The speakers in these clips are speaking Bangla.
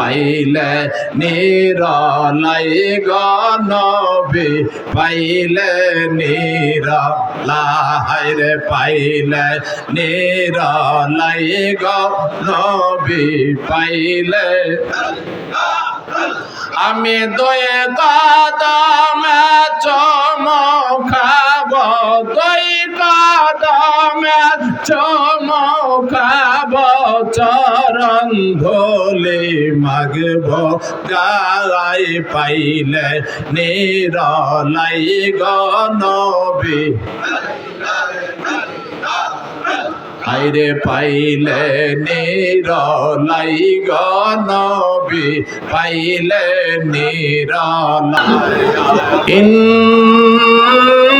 পাইলে নিরলাই গনবি পাইলে নিরলাই রে পাইলে নিরলাই গনবি পাইলে আমি দয়ে কদমে চমকাব দই কদমে চমকাব। চরণ ধোলে মাগব গাই পাইলে নিরলাই গনবি আইরে পাইলে নিরলাই গনবি পাইলে নিরলাই। ইন্নাল্লাহ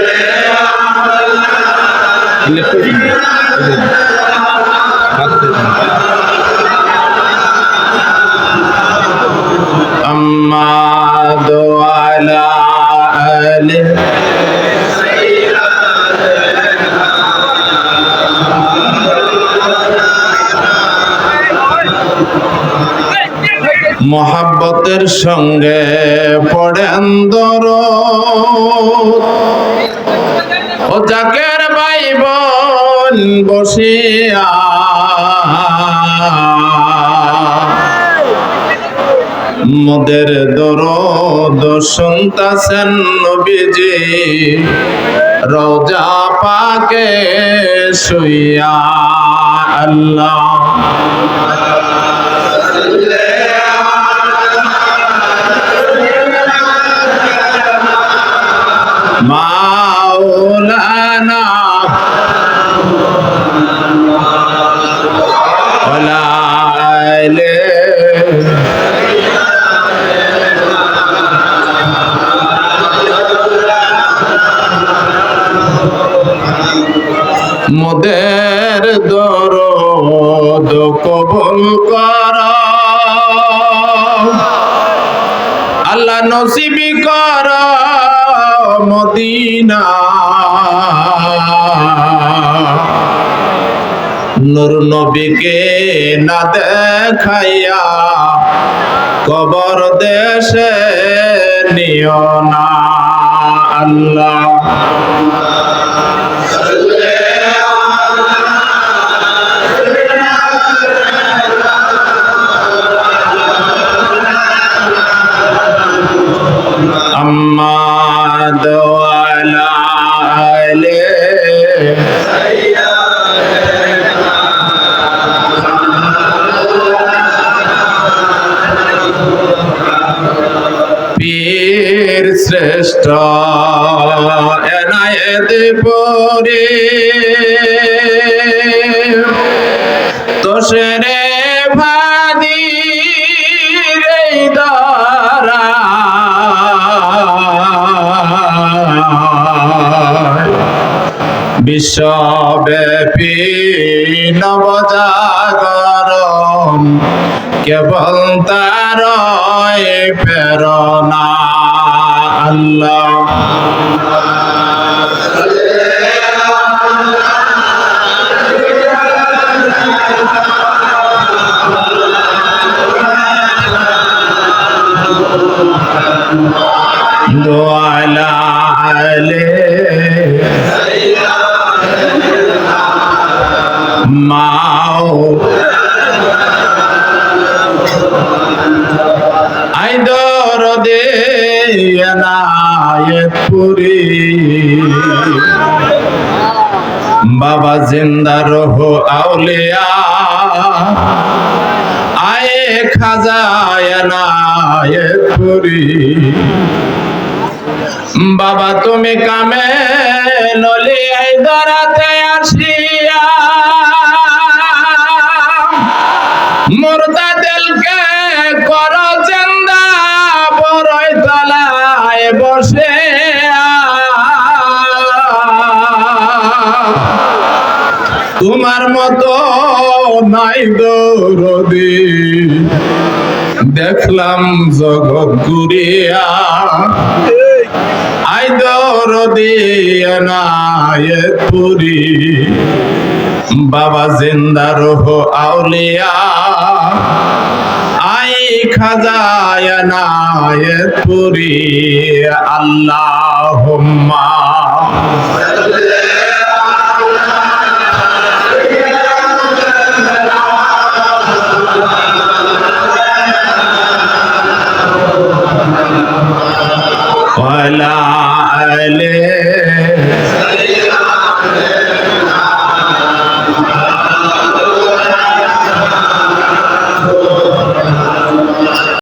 أما وعلى آله মহাব্বতের সঙ্গে পড়েন দর ও জাকের ভাই বোন বসিয়া মোদের দরদ শুনতাছেন নবীজি। রোজা পাকে শুইয়া আল্লাহ। মাওলানা ওলাইলে মোদের দরদ কবুল কর। আল্লাহ নসিবি কর। মদিনা। নূর নবীকে না দেখাইয়া কবর দেশে নিও না আল্লাহ। محمد وعلى آله পীর শ্রেষ্ঠ এনায়েত পরে তোষরে বিশ্বব্যাপী নবজাগরণ কেবল তার প্রেরণা আল্লাহ। দোয়ালা মাও আই এনায়েত পুরি বাবা জিন্দা রহো আউলিয়া আয়ে এনায়েত পুরি বাবা তুমি কামে নলি আই দরাতে আসিয়া মুর্দাদেরকে কর জিন্দা বড়ই তলায় বসে তোমার মতো নাই দৌরদি, দেখলাম জগৎ ঘুরিয়া। আই দৌরদি এনায়েত পুরি। বাবা জিন্দা রোহ আউলিয়া। আই খাজায় নায়ত পুরি আল্লাহুম্মা।